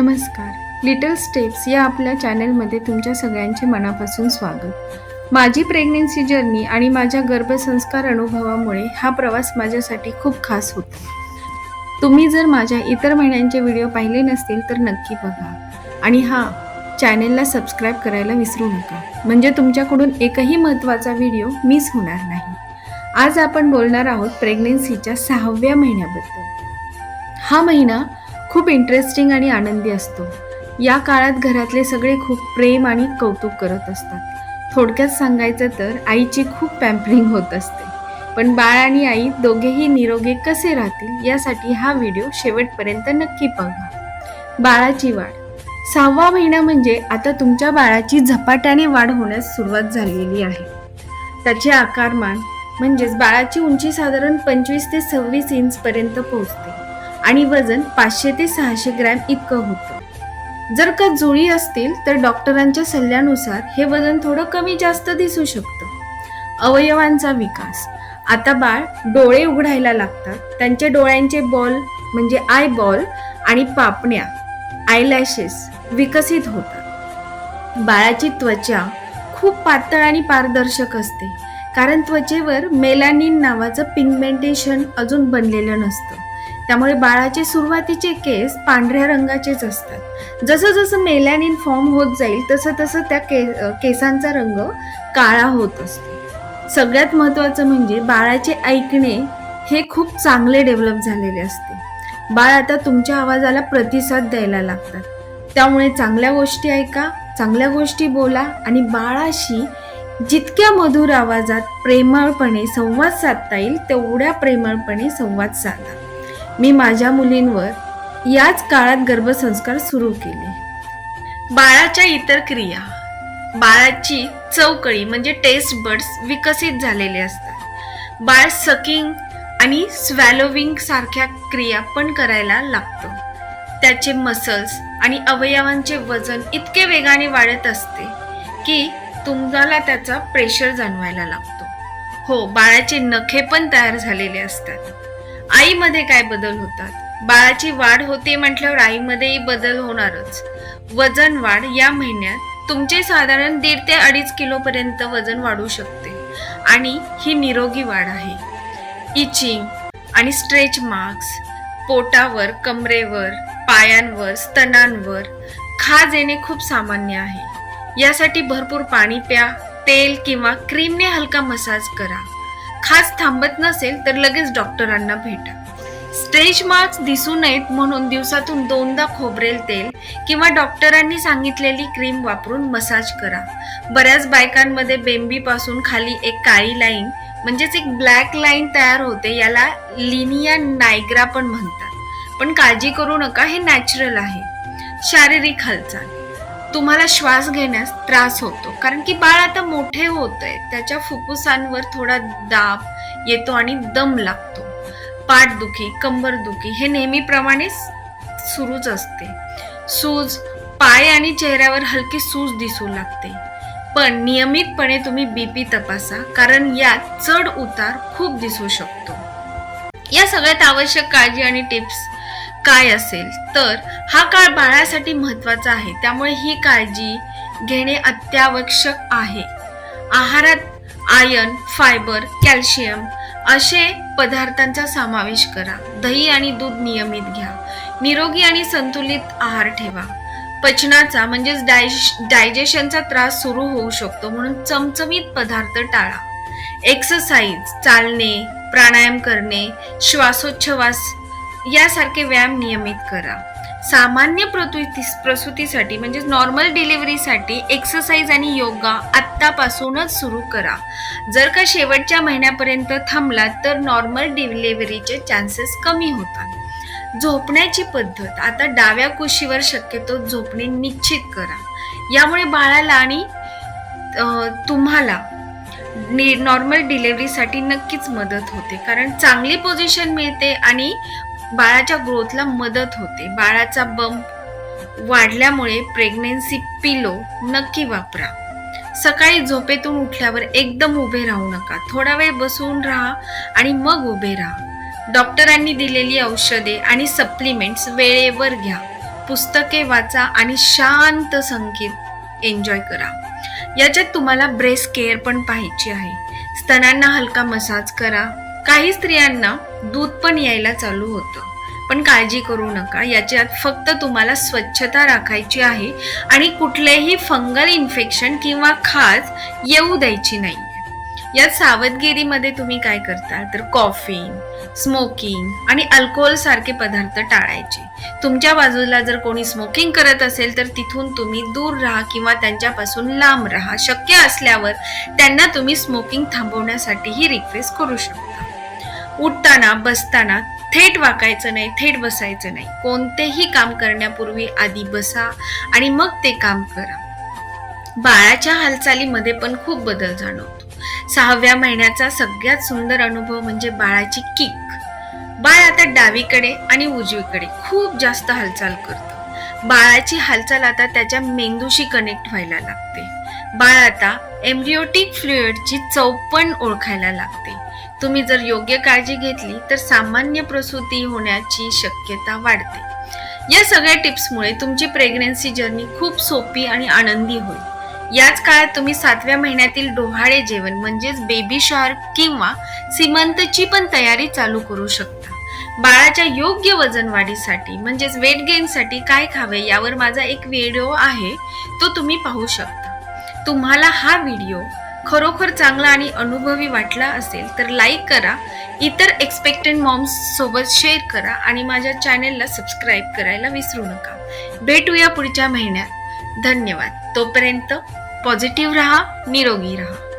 नमस्कार. Little steps या आपल्या चॅनलमध्ये तुमच्या सगळ्यांचे मनापासून स्वागत. माझी प्रेग्नेन्सी जर्नी आणि माझ्या गर्भसंस्कार अनुभवामुळे हा प्रवास माझ्यासाठी खूप खास होता. तुम्ही जर माझ्या इतर महिन्यांचे व्हिडिओ पाहिले नसतील तर नक्की बघा. आणि हा चॅनेलला सबस्क्राईब करायला विसरू नका. म्हणजे तुमच्याकडून एकही महत्त्वाचा व्हिडिओ मिस होणार नाही. आज आपण बोलणार आहोत प्रेग्नेन्सीच्या सहाव्या महिन्याबद्दल. हा महिना खूप इंटरेस्टिंग आणि आनंदी असतो. या काळात घरातले सगळे खूप प्रेम आणि कौतुक करत असतात. थोडक्यात सांगायचं तर आईची खूप पॅम्परिंग होत असते. पण बाळ आणि आई दोघेही निरोगी कसे राहतील यासाठी हा व्हिडिओ शेवटपर्यंत नक्की बघा. बाळाची वाढ. सहावा महिना म्हणजे आता तुमच्या बाळाची झपाट्याने वाढ होण्यास सुरुवात झालेली आहे. त्याचे आकारमान म्हणजेच बाळाची उंची साधारण पंचवीस ते सव्वीस इंचपर्यंत पोहोचते. आणि वजन पाचशे ते सहाशे ग्रॅम इतकं होतं. जर का जुळी असतील तर डॉक्टरांच्या सल्ल्यानुसार हे वजन थोडं कमी जास्त दिसू शकतं. अवयवांचा विकास. आता बाळ डोळे उघडायला लागतात. त्यांच्या डोळ्यांचे बॉल म्हणजे आय बॉल आणि पापण्या आयलॅशेस विकसित होतात. बाळाची त्वचा खूप पातळ आणि पारदर्शक असते कारण त्वचेवर मेलानिन नावाचं पिगमेंटेशन अजून बनलेलं नसतं. त्यामुळे बाळाचे सुरुवातीचे केस पांढऱ्या रंगाचेच असतात. जसं जसं मेलॅनिन फॉर्म होत जाईल तसं तसं त्या के केसांचा रंग काळा होत असतो. सगळ्यात महत्त्वाचं म्हणजे बाळाचे ऐकणे हे खूप चांगले डेव्हलप झालेले असते. बाळ आता तुमच्या आवाजाला प्रतिसाद द्यायला लागतात. त्यामुळे चांगल्या गोष्टी ऐका चांगल्या गोष्टी बोला आणि बाळाशी जितक्या मधुर आवाजात प्रेमळपणे संवाद साधता येईल तेवढ्या प्रेमळपणे संवाद साधा. मी माझ्या मुलींवर याच काळात गर्भसंस्कार सुरू केले. बाळाच्या इतर क्रिया. बाळाची चौकळी म्हणजे टेस्ट बर्ड्स विकसित झालेले असतात. बाळ सकिंग आणि स्वॅलोविंग सारख्या क्रिया पण करायला लागतं. त्याचे मसल्स आणि अवयवांचे वजन इतके वेगाने वाढत असते की तुम्हाला त्याचा प्रेशर जाणवायला लागतो. हो बाळाचे नखे पण तयार झालेले असतात. आईमध्ये काय बदल होतात? बाळाची वाढ होते म्हटल्यावर आईमध्येही बदल होणारच. वजन वाढ या महिन्यात तुमचे साधारण दीड ते अडीच किलो पर्यंत वजन वाढू शकते. आणि ही निरोगी वाढ आहे. इचिंग आणि स्ट्रेच मार्क्स पोटावर कमरेवर पायांवर स्तनांवर खाज येणे खूप सामान्य आहे. यासाठी भरपूर पाणी प्या तेल किंवा क्रीमने हलका मसाज करा. खास थांबत नसेल तर लगेच डॉक्टरांना भेटा. स्टेज मार्क्स दिसू नयेत म्हणून दिवसातून दोनदा खोबरेल तेल किंवा डॉक्टरांनी सांगितलेली क्रीम वापरून मसाज करा. बऱ्याच बायकांमध्ये बेंबीपासून खाली एक काळी लाईन म्हणजेच एक ब्लॅक लाईन तयार होते याला लिनिया नायग्रा पण म्हणतात. पण काळजी करू नका हे नॅचरल आहे. शारीरिक हालचाल. तुम्हाला श्वास घेण्यास त्रास होतो. कारण की बाळ आता मोठे होत आहे त्याच्या फुफ्फुसांवर थोडा दाब येतो आणि दम लागतो. पाठदुखी कंबरदुखी हे नेहमीप्रमाणेच सुरूच असते. सूज पाय आणि चेहऱ्यावर हलकी सूज दिसू लागते. पण नियमितपणे तुम्ही बीपी तपासा कारण यात चढ उतार खूप दिसू शकतो. या सगळ्यात आवश्यक काळजी आणि टिप्स काय असेल. तर हा काळ बाळासाठी महत्त्वाचा आहे. त्यामुळे ही काळजी घेणे अत्यावश्यक आहे. आहारात आयर्न फायबर कॅल्शियम असे पदार्थांचा समावेश करा. दही आणि दूध नियमित घ्या. निरोगी आणि संतुलित आहार ठेवा. पचनाचा म्हणजेच डायश डायजेशनचा त्रास सुरू होऊ शकतो. म्हणून चमचमीत पदार्थ टाळा. एक्सरसाइज चालणे प्राणायाम करणे श्वासोच्छवास यासारखे व्यायाम नियमित करा. सामान्य प्रसूती प्रसूतीसाठी म्हणजे नॉर्मल डिलिव्हरीसाठी एक्सरसाइज आणि योगा आत्तापासूनच सुरू करा. जर का शेवटच्या महिन्यापर्यंत थांबला तर नॉर्मल डिलिव्हरीचे चान्सेस कमी होतात. झोपण्याची पद्धत आता डाव्या कुशीवर शक्यतो झोपणे निश्चित करा. यामुळे बाळाला आणि तुम्हाला नॉर्मल डिलेवरीसाठी नक्कीच मदत होते. कारण चांगली पोझिशन मिळते आणि बाळाच्या ग्रोथला मदत होते. बाळाचा बंप वाढल्यामुळे प्रेग्नेन्सी पिलो नक्की वापरा. सकाळी झोपेतून उठल्यावर एकदम उभे राहू नका. थोडा वेळ बसून राहा आणि मग उभे राहा. डॉक्टरांनी दिलेली औषधे आणि सप्लिमेंट्स वेळेवर घ्या. पुस्तके वाचा आणि शांत संगीत एन्जॉय करा. याच्यात तुम्हाला ब्रेस्ट केअर पण पाहायची आहे. स्तनांना हलका मसाज करा. काही स्त्रियांना दूध पण यायला चालू होतं. पण काळजी करू नका याच्यात फक्त तुम्हाला स्वच्छता राखायची आहे आणि कुठलेही फंगल इन्फेक्शन किंवा खाज येऊ द्यायची नाही यात सावधगिरीमध्ये तुम्ही काय करता? तर कॉफी स्मोकिंग आणि अल्कोहोल सारखे पदार्थ टाळायचे. तुमच्या बाजूला जर कोणी स्मोकिंग करत असेल तर तिथून तुम्ही दूर राहा किंवा त्यांच्यापासून लांब राहा. शक्य असल्यावर त्यांना तुम्ही स्मोकिंग थांबवण्यासाठीही रिक्वेस्ट करू शकता. उठताना बसताना थेट वाकायचं नाही थेट बसायचं नाही. कोणतेही काम करण्यापूर्वी आधी बसा आणि मग ते काम करा. बाळाच्या हालचालीमध्ये पण खूप बदल जाणवतो. सहाव्या महिन्याचा सगळ्यात सुंदर अनुभव म्हणजे बाळाची किक. बाळ आता डावीकडे आणि उजवीकडे खूप जास्त हालचाल करतं. बाळाची हालचाल आता त्याच्या मेंदूशी कनेक्ट व्हायला लागते. बाळ आता एम्ब्रियोटिक फ्लुइडची चौपण ओळखायला लागते. तुम्ही जर योग्य काळजी घेतली तर सामान्य प्रसूती होण्याची शक्यता वाढते. या सगळ्या टिप्समुळे तुमची प्रेग्नन्सी जर्नी खूप सोपी आणि आनंदी होईल. याच काळात तुम्ही सातव्या महिन्यातील डोहाळे जेवण म्हणजेच बेबी शॉर्क किंवा सीमंतची पण तयारी चालू करू शकता. बाळाच्या योग्य वजन वाढीसाठी म्हणजेच वेट गेनसाठी काय खावे यावर माझा एक व्हिडिओ आहे तो तुम्ही पाहू शकता. तुम्हाला हा व्हिडिओ खरोखर चांगला आणि अनुभवी वाटला असेल तर लाईक करा. इतर एक्सपेक्टेड मॉम्स सोबत शेअर करा आणि माझ्या चॅनेलला सबस्क्राईब करायला विसरू नका. भेटूया पुढच्या महिन्यात. धन्यवाद. तोपर्यंत पॉझिटिव्ह राहा निरोगी राहा.